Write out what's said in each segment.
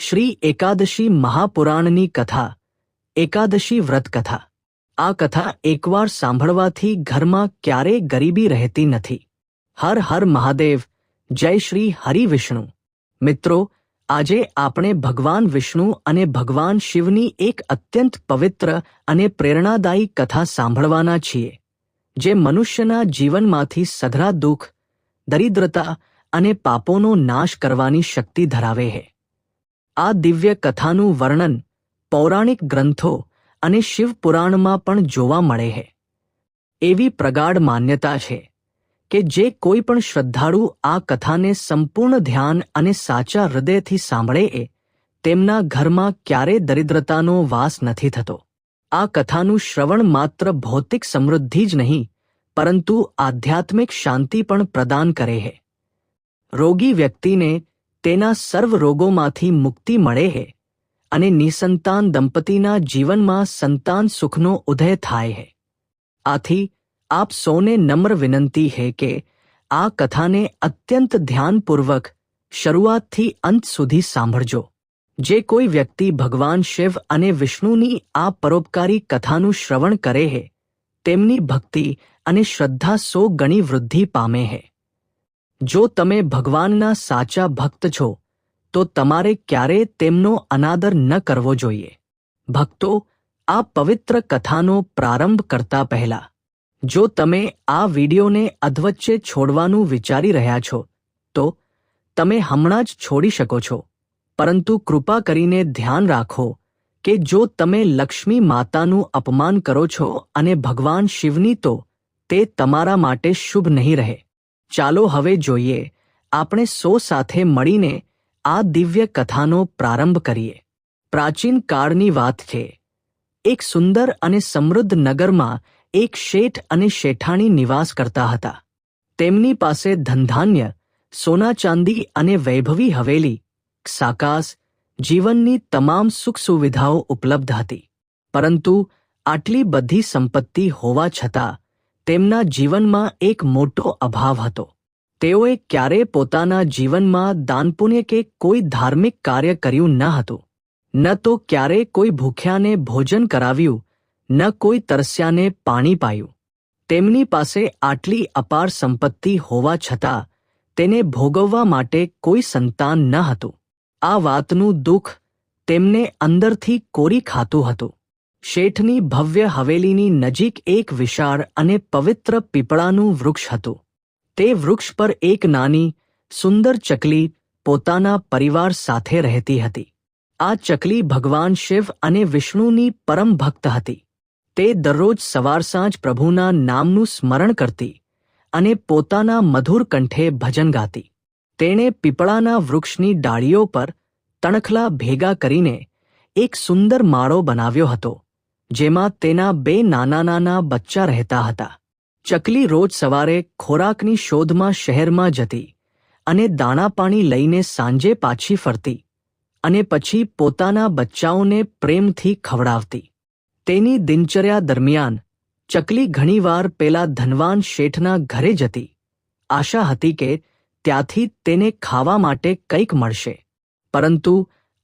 શ્રી એકાદશી મહાપુરાણની કથા, એકાદશી વ્રત કથા. આ કથા એકવાર સાંભળવાથી ઘરમાં ક્યારેય ગરીબી રહેતી નથી. હર હર મહાદેવ, જય શ્રી હરિ વિષ્ણુ. મિત્રો, આજે આપણે ભગવાન વિષ્ણુ અને ભગવાન શિવની એક અત્યંત પવિત્ર અને પ્રેરણાદાયી કથા સાંભળવાના છીએ, જે મનુષ્યના જીવનમાંથી સધરા દુઃખ, દરિદ્રતા અને પાપોનો નાશ કરવાની શક્તિ ધરાવે છે. આ દિવ્ય કથાનું વર્ણન પૌરાણિક ગ્રંથો અને શિવપુરાણમાં પણ જોવા મળે છે. એવી પ્રગાઢ માન્યતા છે કે જે કોઈ પણ શ્રદ્ધાળુ આ કથાને સંપૂર્ણ ધ્યાન અને સાચા હૃદયથી સાંભળે એ તેમના ઘરમાં ક્યારે દરિદ્રતાનો વાસ નથી થતો. આ કથાનું શ્રવણ માત્ર ભૌતિક સમૃદ્ધિ જ નહીં, પરંતુ આધ્યાત્મિક શાંતિ પણ પ્રદાન કરે છે. રોગી વ્યક્તિને તેના સર્વ રોગોમાંથી મુક્તિ મળે છે અને નિસંતાન દંપતીના જીવનમાં સંતાન સુખનો ઉદય થાય છે આથી આપ સૌને નમ્ર વિનંતી છે કે આ કથાને અત્યંત ધ્યાનપૂર્વક શરૂઆતથી અંત સુધી સાંભળજો. જે કોઈ વ્યક્તિ ભગવાન શિવ અને વિષ્ણુની આ પરોપકારી કથાનું શ્રવણ કરે છે તેમની ભક્તિ અને શ્રદ્ધા સો ગણી વૃદ્ધિ પામે છે જો તમે ભગવાનના સાચા ભક્ત છો, તો તમારે ક્યારેય તેમનો અનાદર ન કરવો જોઈએ. ભક્તો, આ પવિત્ર કથાનો પ્રારંભ કરતા પહેલા, જો તમે આ વિડીયોને અધવચ્ચે છોડવાનું વિચારી રહ્યા છો, તો તમે હમણાં જ છોડી શકો છો. પરંતુ કૃપા કરીને ધ્યાન રાખો કે જો તમે લક્ષ્મી માતાનું અપમાન કરો છો અને ભગવાન શિવની તો તે તમારા માટે શુભ નહીં રહે. ચાલો હવે જોઈએ, આપણે સો સાથે મળીને આ દિવ્ય કથાનો પ્રારંભ કરીએ. પ્રાચીન કાળની વાત છે. એક સુંદર અને સમૃદ્ધ નગરમાં એક શેઠ અને શેઠાણી નિવાસ કરતા હતા. તેમની પાસે ધનધાન્ય, સોના ચાંદી અને વૈભવી હવેલી સાકાસ જીવનની તમામ સુખ સુવિધાઓ ઉપલબ્ધ હતી. પરંતુ આટલી બધી સંપત્તિ હોવા છતાં તેમના જીવનમાં એક મોટો અભાવ હતો. તેઓએ ક્યારેય પોતાના જીવનમાં દાનપુણ્ય કે કોઈ ધાર્મિક કાર્ય કર્યું ન હતું. ન તો ક્યારેય કોઈ ભૂખ્યાને ભોજન કરાવ્યું, ન કોઈ તરસ્યાને પાણી પાયું. તેમની પાસે આટલી અપાર સંપત્તિ હોવા છતાં, તેને ભોગવવા માટે કોઈ સંતાન ન હતું. આ વાતનું દુઃખ તેમને અંદરથી કોરી ખાતું હતું. શેઠની ભવ્ય હવેલીની નજીક એક વિશાળ અને પવિત્ર પીપળાનું વૃક્ષ હતું. તે વૃક્ષ પર એક નાની, સુંદર ચકલી પોતાના પરિવાર સાથે રહેતી હતી. આ ચકલી ભગવાન શિવ અને વિષ્ણુની પરમ ભક્ત હતી. તે દરરોજ સવાર સાંજ પ્રભુના નામનું સ્મરણ કરતી અને પોતાના મધુર કંઠે ભજન ગાતી. તેણે પીપળાના વૃક્ષની ડાળીઓ પર તણખલા ભેગા કરીને એક સુંદર માળો બનાવ્યો હતો. જેમાં તેના બે નાના નાના બચ્ચા રહેતા હતા. ચકલી રોજ સવારે ખોરાકની શોધમાં શહેરમાં જતી અને દાણા પાણી લઈને સાંજે પાછી ફરતી અને પછી પોતાના બચ્ચાઓને પ્રેમથી ખવડાવતી. તેની દિનચર્યા દરમિયાન ચકલી ઘણીવાર પેલા ધનવાન શેઠના ઘરે જતી. આશા હતી કે ત્યાંથી તેને ખાવા માટે કંઈક મળશે. પરંતુ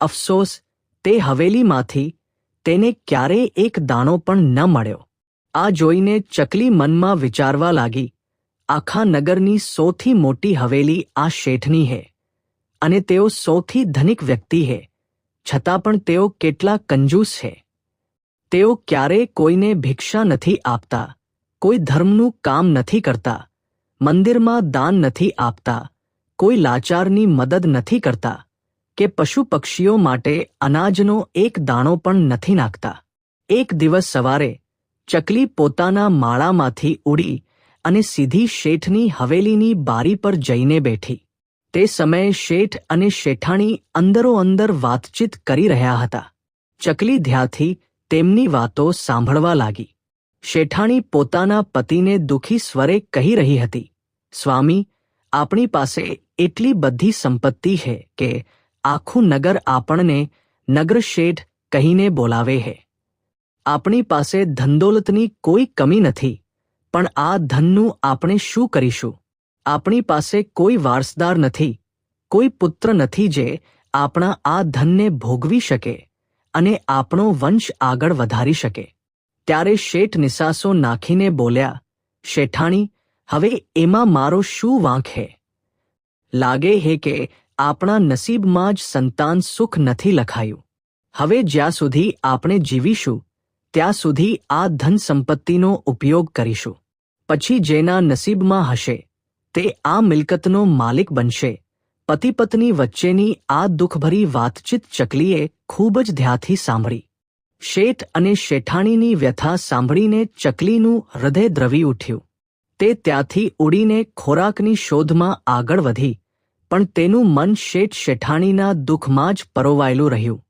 અફસોસ તે હવેલીમાંથી તેને ક્યારેય એક દાણો પણ ન મળ્યો. આ જોઈને ચકલી મનમાં વિચારવા લાગી, આખા નગરની સૌથી મોટી હવેલી આ શેઠની હે અને તેઓ સૌથી ધનિક વ્યક્તિ હે, છતાં પણ તેઓ કેટલા કંજૂસ છે તેઓ ક્યારેય કોઈને ભિક્ષા નથી આપતા, કોઈ ધર્મનું કામ નથી કરતા, મંદિરમાં દાન નથી આપતા, કોઈ લાચારની મદદ નથી કરતા. કે પશુ પક્ષીઓ માટે અનાજનો એક દાણો પણ નથી નાખતા. એક દિવસ સવારે ચકલી પોતાના માળામાંથી ઉડી અને સીધી શેઠની હવેલીની બારી પર જઈને બેઠી. તે સમયે શેઠ અને શેઠાણી અંદરો અંદર વાતચીત કરી રહ્યા હતા. ચકલી ધ્યાથી તેમની વાતો સાંભળવા લાગી. શેઠાણી પોતાના પતિને દુઃખી સ્વરે કહી રહી હતી, સ્વામી, આપણી પાસે એટલી બધી સંપત્તિ છે કે આખું નગર આપણને નગરશેઠ કહીને બોલાવે હે. આપણી પાસે ધંદોલતની કોઈ કમી નથી, પણ આ ધનનું આપણે શું કરીશું? આપણી પાસે કોઈ વારસદાર નથી, કોઈ પુત્ર નથી જે આપણા આ ધનને ભોગવી શકે અને આપણો વંશ આગળ વધારી શકે. ત્યારે શેઠ નિસાસો નાખીને બોલ્યા, શેઠાણી, હવે એમાં મારો શું વાંક હે? લાગે હે કે આપણા નસીબમાં જ સંતાન સુખ નથી લખાયું. હવે જ્યાં સુધી આપણે જીવીશું, ત્યાં સુધી આ ધન સંપત્તિનો ઉપયોગ કરીશું. પછી જેના નસીબમાં હશે, તે આ મિલકતનો માલિક બનશે. પતિ પત્ની વચ્ચેની આ દુઃખભરી વાતચીત ચકલીએ ખૂબ જ ધ્યાથી સાંભળી. શેઠ અને શેઠાણીની વ્યથા સાંભળીને ચકલીનું હૃદય દ્રવી ઉઠ્યું. તે ત્યાંથી ઉડીને ખોરાકની શોધમાં આગળ વધી. પણ તેનું મન શેઠ શેઠાણીના દુઃખમાં જ પરોવાયેલું રહ્યું.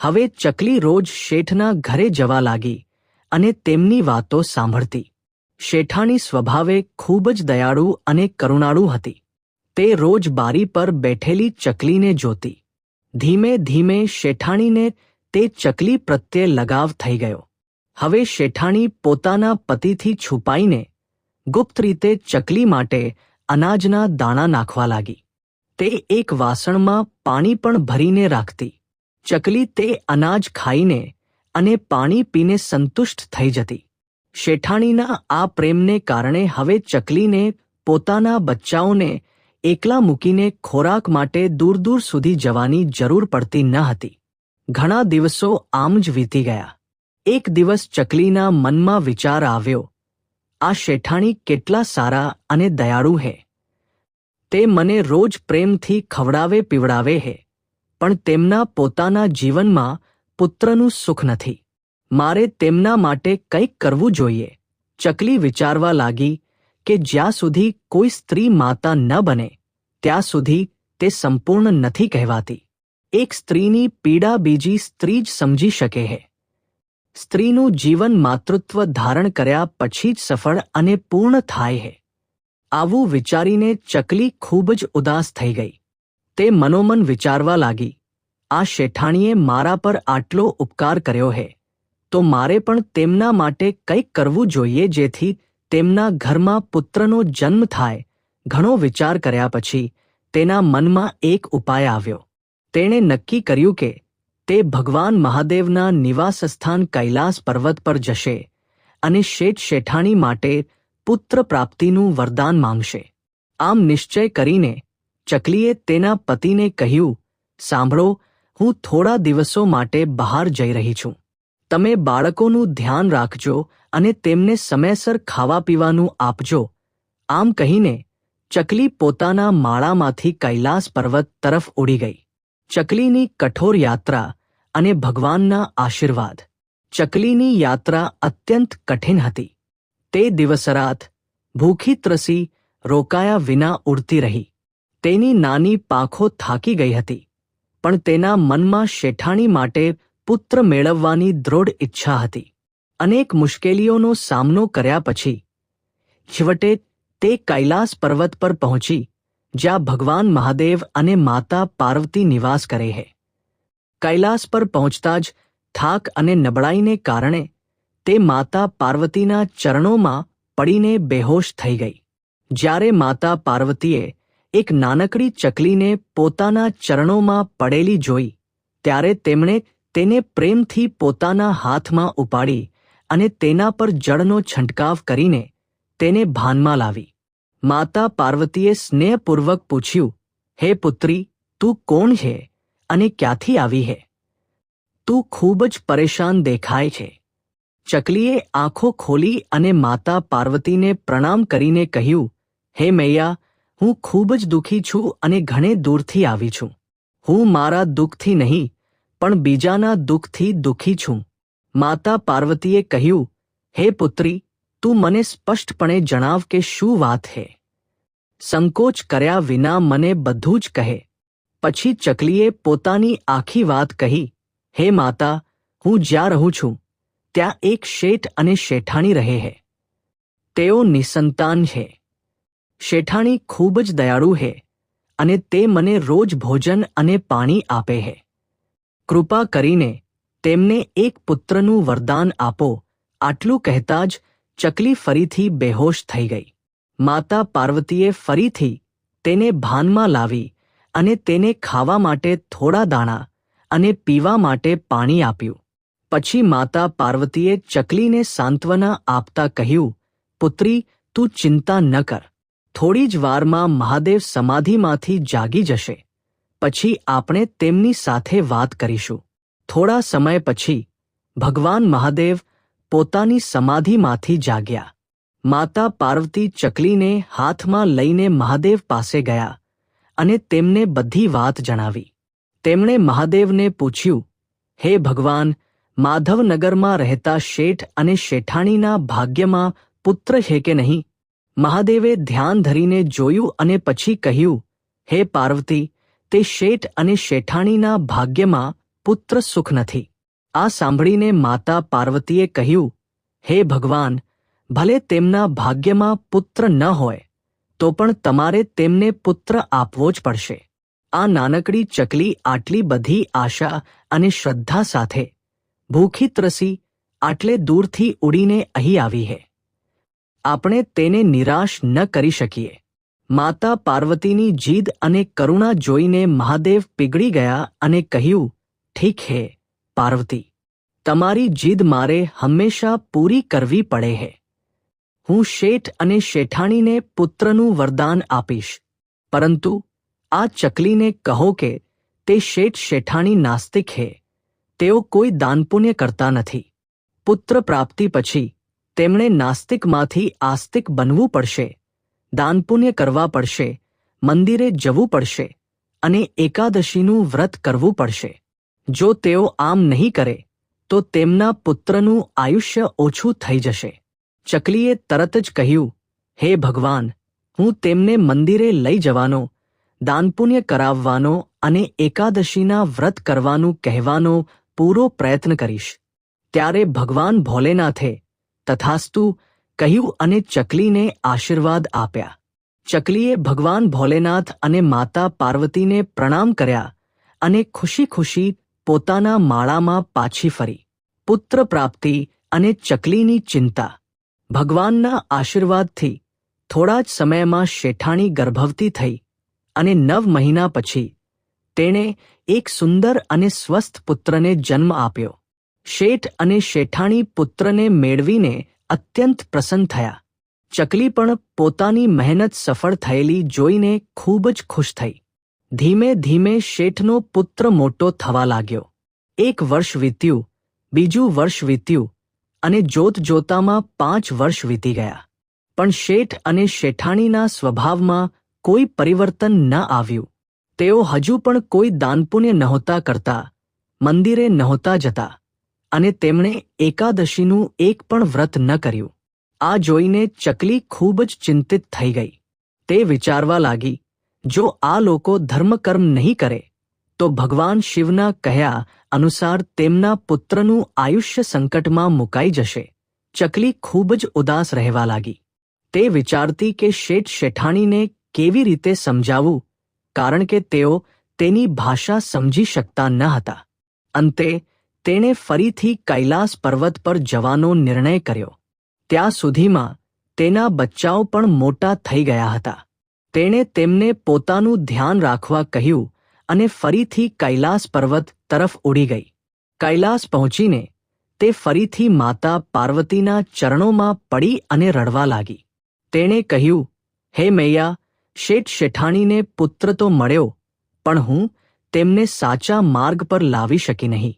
હવે ચકલી રોજ શેઠના ઘરે જવા લાગી અને તેમની વાતો સાંભળતી. શેઠાણી સ્વભાવે ખૂબ જ દયાળુ અને કરુણાળુ હતી. તે રોજ બારી પર બેઠેલી ચકલીને જોતી. ધીમે ધીમે શેઠાણીને તે ચકલી પ્રત્યે લગાવ થઈ ગયો. હવે શેઠાણી પોતાના પતિથી છુપાઈને ગુપ્ત રીતે ચકલી માટે અનાજના દાણા નાખવા લાગી. તે એક વાસણમાં પાણી પણ ભરીને રાખતી. ચકલી તે અનાજ ખાઈને અને પાણી પીને સંતુષ્ટ થઈ જતી. શેઠાણીના આ પ્રેમને કારણે હવે ચકલીને, પોતાના બચ્ચાઓને એકલા મૂકીને ખોરાક માટે દૂર દૂર સુધી જવાની જરૂર પડતી ન હતી. ઘણા દિવસો આમ જ વીતી ગયા. એક દિવસ ચકલીના મનમાં વિચાર આવ્યો, આ શેઠાણી કેટલા સારા અને દયાળુ હે. તે મને રોજ પ્રેમથી ખવડાવે, પીવડાવે હે, પણ તેમના પોતાના જીવનમાં પુત્રનું સુખ નથી. મારે તેમના માટે કંઈક કરવું જોઈએ. ચકલી વિચારવા લાગી કે જ્યાં સુધી કોઈ સ્ત્રી માતા ન બને, ત્યાં સુધી તે સંપૂર્ણ નથી કહેવાતી. એક સ્ત્રીની પીડા બીજી સ્ત્રી જ સમજી શકે હે. સ્ત્રીનું જીવન માતૃત્વ ધારણ કર્યા પછી જ સફળ અને પૂર્ણ થાય હે. આવું વિચારીને ચકલી ખૂબ જ ઉદાસ થઈ ગઈ. તે મનોમન વિચારવા લાગી, આ શેઠાણીએ મારા પર આટલો ઉપકાર કર્યો હે. તો મારે પણ તેમના માટે કંઈક કરવું જોઈએ જેથી તેમના ઘરમાં પુત્રનો જન્મ થાય. ઘણો વિચાર કર્યા પછી તેના મનમાં એક ઉપાય આવ્યો. તેણે નક્કી કર્યું કે તે ભગવાન મહાદેવના નિવાસસ્થાન કૈલાસ પર્વત પર જશે અને શેઠ શેઠાણી માટે પુત્ર પ્રાપ્તિનું વરદાન માંગશે. આમ નિશ્ચય કરીને ચકલીએ તેના પતિને કહ્યું, સાંભળો, હું થોડા દિવસો માટે બહાર જઈ રહી છું. તમે બાળકોનું ધ્યાન રાખજો અને તેમને સમયસર ખાવા પીવાનું આપજો. આમ કહીને ચકલી પોતાના માળામાંથી કૈલાસ પર્વત તરફ ઉડી ગઈ. ચકલીની કઠોર યાત્રા અને ભગવાનના આશીર્વાદ. ચકલીની યાત્રા અત્યંત કઠિન હતી. તે દિવસરાત ભૂખી ત્રસી રોકાયા વિના ઉડતી રહી. તેની નાની પાંખો થાકી ગઈ હતી, પણ તેના મનમાં શેઠાણી માટે પુત્ર મેળવવાની દૃઢ ઈચ્છા હતી. અનેક મુશ્કેલીઓનો સામનો કર્યા પછી, છેવટે તે કૈલાસ પર્વત પર પહોંચી, જ્યાં ભગવાન મહાદેવ અને માતા પાર્વતી નિવાસ કરે છે કૈલાસ પર પહોંચતા જ થાક અને નબળાઈને કારણે તે માતા પાર્વતીના ચરણોમાં પડીને બેહોશ થઈ ગઈ. જ્યારે માતા પાર્વતીએ એક નાનકડી ચકલીને પોતાના ચરણોમાં પડેલી જોઈ, ત્યારે તેમણે તેને પ્રેમથી પોતાના હાથમાં ઉપાડી અને તેના પર જળનો છંટકાવ કરીને તેને ભાનમાં લાવી. માતા પાર્વતીએ સ્નેહપૂર્વક પૂછ્યું, હે પુત્રી, તું કોણ છે અને ક્યાંથી આવી હે? તું ખૂબ જ પરેશાન દેખાય છે. ચકલીએ આંખો ખોલી અને માતા પાર્વતીને પ્રણામ કરીને કહ્યું, હે મૈયા, હું ખૂબ જ દુઃખી છું અને ઘણે દૂરથી આવી છું. હું મારા દુઃખથી નહીં, પણ બીજાના દુઃખથી દુઃખી છું. માતા પાર્વતીએ કહ્યું, હે પુત્રી, તું મને સ્પષ્ટપણે જણાવ કે શું વાત હે. સંકોચ કર્યા વિના મને બધું જ કહે. પછી ચકલીએ પોતાની આખી વાત કહી, હે માતા, હું જ્યાં રહું છું ત્યાં એક શેઠ અને શેઠાણી રહે હે. તેઓ નિસંતાન છે શેઠાણી ખૂબ જ દયાળુ હે અને તે મને રોજ ભોજન અને પાણી આપે હે. કૃપા કરીને તેમને એક પુત્રનું વરદાન આપો, આટલું કહેતા જ ચકલી ફરીથી બેહોશ થઈ ગઈ. માતા પાર્વતીએ ફરીથી તેને ભાનમાં લાવી અને તેને ખાવા માટે થોડા દાણા અને પીવા માટે પાણી આપ્યું. પછી માતા પાર્વતીએ ચકલીને સાંત્વના આપતા કહ્યું, પુત્રી, તું ચિંતા ન કર. થોડી જ વારમાં મહાદેવ સમાધિમાંથી જાગી જશે. પછી આપણે તેમની સાથે વાત કરીશું. થોડા સમય પછી ભગવાન મહાદેવ પોતાની સમાધિમાંથી જાગ્યા. માતા પાર્વતી ચકલીને હાથમાં લઈને મહાદેવ પાસે ગયા અને તેમને બધી વાત જણાવી. તેમણે મહાદેવને પૂછ્યું, હે ભગવાન માધવનગરમાં રહેતા શેઠ અને શેઠાણીના ભાગ્યમાં પુત્ર છે કે નહીં? મહાદેવે ધ્યાન ધરીને જોયું અને પછી કહ્યું, હે પાર્વતી, તે શેઠ અને શેઠાણીના ભાગ્યમાં પુત્ર સુખ નથી. આ સાંભળીને માતા પાર્વતીએ કહ્યું, હે ભગવાન, ભલે તેમના ભાગ્યમાં પુત્ર ન હોય, તો પણ તમારે તેમને પુત્ર આપવો જ પડશે. આ નાનકડી ચકલી આટલી બધી આશા અને શ્રદ્ધા સાથે ભૂખી ત્રસી આટલે દૂરથી ઉડીને અહીં આવી હે. આપણે તેને નિરાશ ન કરી શકીએ. માતા પાર્વતીની જીદ અને કરુણા જોઈને મહાદેવ પીગળી ગયા અને કહ્યું, ઠીક હે, પાર્વતી. તમારી જીદ મારે હંમેશા પૂરી કરવી પડે હે. હું શેઠ અને શેઠાણીને પુત્રનું વરદાન આપીશ. પરંતુ આ ચકલીને કહો કે તે શેઠ શેઠાણી નાસ્તિક હે. તેઓ કોઈ દાનપુણ્ય કરતા નથી. પુત્ર પ્રાપ્તિ પછી તેમણે નાસ્તિકમાંથી આસ્તિક બનવું પડશે, દાનપુણ્ય કરવા પડશે, મંદિરે જવું પડશે અને એકાદશીનું વ્રત કરવું પડશે. જો તેઓ આમ નહીં કરે, તો તેમના પુત્રનું આયુષ્ય ઓછું થઈ જશે. ચકલીએ તરત જ કહ્યું, હે ભગવાન, હું તેમને મંદિરે લઈ જવાનો, દાનપુણ્ય કરાવવાનો અને એકાદશીના વ્રત કરવાનું કહેવાનો પૂરો પ્રયત્ન કરીશ. ત્યારે ભગવાન ભોલેનાથે તથાસ્તુ કહ્યું અને ચકલીને આશીર્વાદ આપ્યા. ચકલીએ ભગવાન ભોલેનાથ અને માતા પાર્વતીને પ્રણામ કર્યા અને ખુશી ખુશી પોતાના માળામાં પાછી ફરી. પુત્ર પ્રાપ્તિ અને ચકલીની ચિંતા. ભગવાનના આશીર્વાદથી થોડા જ સમયમાં શેઠાણી ગર્ભવતી થઈ અને નવ મહિના પછી તેણે એક સુંદર અને સ્વસ્થ પુત્રને જન્મ આપ્યો. શેઠ અને શેઠાણી પુત્રને મેળવીને અત્યંત પ્રસન્ન થયા. ચકલી પણ પોતાની મહેનત સફળ થયેલી જોઈને ખૂબ જ ખુશ થઈ. ધીમે ધીમે શેઠનો પુત્ર મોટો થવા લાગ્યો. એક વર્ષ વીત્યું, બીજું વર્ષ વીત્યું અને જોત જોતામાં પાંચ વર્ષ વીતી ગયા. પણ શેઠ અને શેઠાણીના સ્વભાવમાં કોઈ પરિવર્તન ન આવ્યું. તેઓ હજુ પણ કોઈ દાનપુણ્ય નહોતા કરતા, મંદિરે નહોતા જતા અને તેમણે એકાદશીનું એક પણ વ્રત ન કર્યું. આ જોઈને ચકલી ખૂબ જ ચિંતિત થઈ ગઈ. તે વિચારવા લાગી, જો આ લોકો ધર્મકર્મ નહીં કરે, તો ભગવાન શિવના કહ્યા અનુસાર તેમના પુત્રનું આયુષ્ય સંકટમાં મુકાઈ જશે. ચકલી ખૂબ જ ઉદાસ રહેવા લાગી. તે વિચારતી કે શેઠ શેઠાણીને કેવી રીતે સમજાવવું? કારણ કે તેઓ તેની ભાષા સમજી શકતા ન હતા. અંતે, તેણે ફરીથી કૈલાસ પર્વત પર જવાનો નિર્ણય કર્યો. ત્યાં સુધીમાં, તેના બચ્ચાઓ પણ મોટા થઈ ગયા હતા. તેણે તેમને પોતાનું ધ્યાન રાખવા કહ્યું અને ફરીથી કૈલાસ પર્વત તરફ ઉડી ગઈ. કૈલાસ પહોંચીને, તે ફરીથી માતા પાર્વતીના ચરણોમાં પડી અને રડવા લાગી. તેણે કહ્યું, હે મૈયા શેઠ શેઠાણીને પુત્ર તો મળ્યો, પણ હું તેમને સાચા માર્ગ પર લાવી શકી નહીં.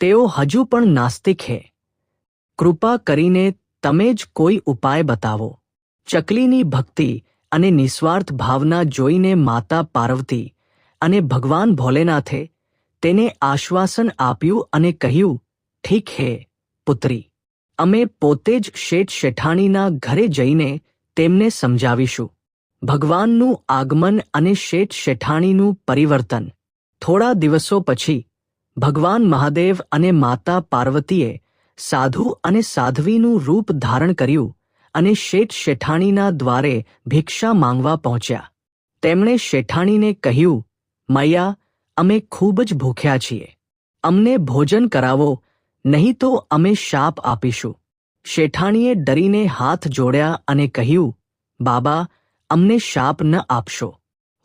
તેઓ હજુ પણ નાસ્તિક હે. કૃપા કરીને તમે જ કોઈ ઉપાય બતાવો. ચકલીની ભક્તિ અને નિસ્વાર્થ ભાવના જોઈને માતા પાર્વતી અને ભગવાન ભોલેનાથે તેને આશ્વાસન આપ્યું અને કહ્યું, ઠીક હે, પુત્રી. અમે પોતે જ શેઠ શેઠાણીના ઘરે જઈને તેમને સમજાવીશું. ભગવાનનું આગમન અને શેઠ શેઠાણીનું પરિવર્તન. થોડા દિવસો પછી, ભગવાન મહાદેવ અને માતા પાર્વતીએ સાધુ અને સાધ્વીનું રૂપ ધારણ કર્યું અને શેઠ શેઠાણીના દ્વારે ભિક્ષા માંગવા પહોંચ્યા. તેમણે શેઠાણીને કહ્યું, મૈયા, અમે ખૂબ જ ભૂખ્યા છીએ. અમને ભોજન કરાવો, નહીં તો અમે શાપ આપીશું. શેઠાણીએ ડરીને હાથ જોડ્યા અને કહ્યું, બાબા અમને શાપ ન આપશો.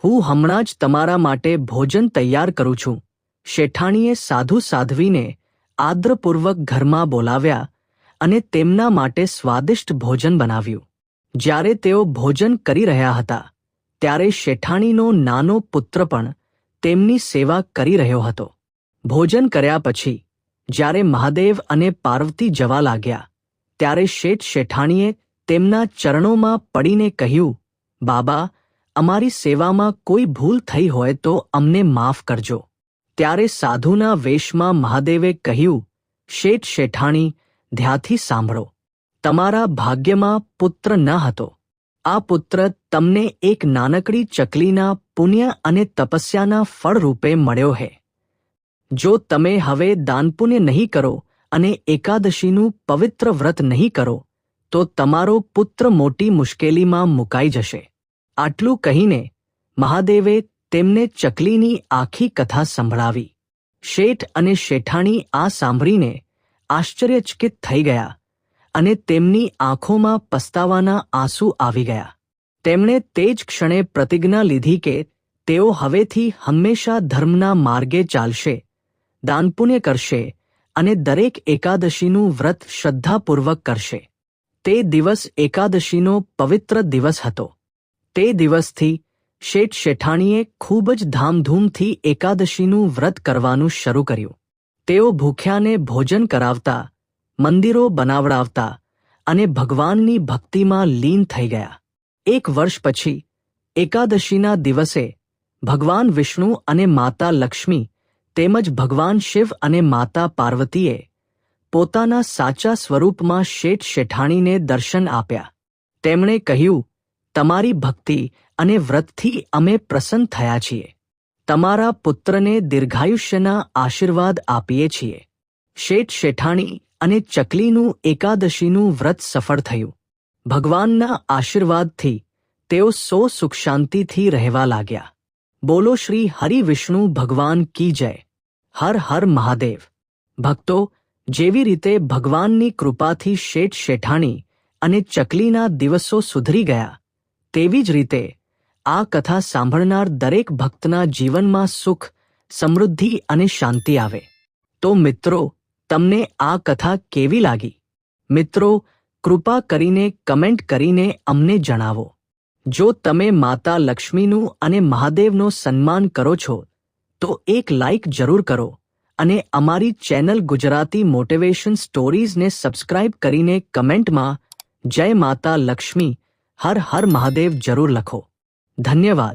હું હમણાં જ તમારા માટે ભોજન તૈયાર કરું છું. શેઠાણીએ સાધુ સાધ્વીને આદ્રપૂર્વક ઘરમાં બોલાવ્યા અને તેમના માટે સ્વાદિષ્ટ ભોજન બનાવ્યું. જ્યારે તેઓ ભોજન કરી રહ્યા હતા, ત્યારે શેઠાણીનો નાનો પુત્ર પણ તેમની સેવા કરી રહ્યો હતો. ભોજન કર્યા પછી, જ્યારે મહાદેવ અને પાર્વતી જવા લાગ્યા, ત્યારે શેઠ શેઠાણીએ તેમના ચરણોમાં પડીને કહ્યું બાબા, અમારી સેવામાં કોઈ ભૂલ થઈ હોય તો અમને માફ કરજો. ત્યારે સાધુના વેશમાં મહાદેવે કહ્યું, શેઠ શેઠાણી, ધ્યાથી સાંભળો. તમારા ભાગ્યમાં પુત્ર ન હતો. આ પુત્ર તમને એક નાનકડી ચકલીના પુણ્ય અને તપસ્યાના ફળ રૂપે મળ્યો હે. જો તમે હવે દાનપુણ્ય નહીં કરો અને એકાદશીનું પવિત્ર વ્રત નહીં કરો, તો તમારો પુત્ર મોટી મુશ્કેલીમાં મુકાઈ જશે. આટલું કહીને મહાદેવે તેમને ચકલીની આખી કથા સંભળાવી. શેઠ અને શેઠાણી આ સાંભળીને આશ્ચર્યચકિત થઈ ગયા અને તેમની આંખોમાં પસ્તાવાના આંસુ આવી ગયા. તેમણે તે જ ક્ષણે પ્રતિજ્ઞા લીધી કે તેઓ હવેથી હંમેશા ધર્મના માર્ગે ચાલશે દાનપુણ્ય કરશે અને દરેક એકાદશીનું વ્રત શ્રદ્ધાપૂર્વક કરશે. તે દિવસ એકાદશીનો પવિત્ર દિવસ હતો. તે દિવસથી શેઠ શેઠાણીએ ખૂબ જ ધામધૂમથી એકાદશીનું વ્રત કરવાનું શરૂ કર્યું. તેઓ ભૂખ્યાને ભોજન કરાવતા, મંદિરો બનાવડાવતા અને ભગવાનની ભક્તિમાં લીન થઈ ગયા. એક વર્ષ પછી, એકાદશીના દિવસે, ભગવાન વિષ્ણુ અને માતા લક્ષ્મી તેમજ ભગવાન શિવ અને માતા પાર્વતીએ પોતાના સાચા સ્વરૂપમાં શેઠ શેઠાણીને દર્શન આપ્યા. તેમણે કહ્યું તમારી ભક્તિ અને વ્રતથી અમે પ્રસન્ન થયા છીએ. તમારા પુત્રને દીર્ઘાયુષ્યના આશીર્વાદ આપીએ છીએ. શેઠ શેઠાણી અને ચકલીનું એકાદશીનું વ્રત સફળ થયું. ભગવાનના આશીર્વાદથી તેઓ સો સુખ શાંતિથી રહેવા લાગ્યા. બોલો શ્રી હરિ વિષ્ણુ ભગવાન કી જય. હર હર મહાદેવ. ભક્તો, જેવી રીતે ભગવાનની કૃપાથી શેઠ શેઠાણી અને ચકલીના દિવસો સુધરી ગયા તેવી જ રીતે આ કથા સાંભળનાર દરેક ભક્તના જીવનમાં સુખ, સમૃદ્ધિ અને શાંતિ આવે. તો મિત્રો, તમને આ કથા કેવી લાગી? મિત્રો, કૃપા કરીને કમેન્ટ કરીને અમને જણાવો. જો તમે માતા લક્ષ્મીનું અને મહાદેવનો સન્માન કરો છો, તો એક લાઇક જરૂર કરો અને અમારી ચેનલ ગુજરાતી મોટિવેશન સ્ટોરીઝને સબસ્ક્રાઇબ કરીને કમેન્ટમાં જય માતા લક્ષ્મી હર હર મહાદેવ જરૂર લખો. ધન્યવાદ.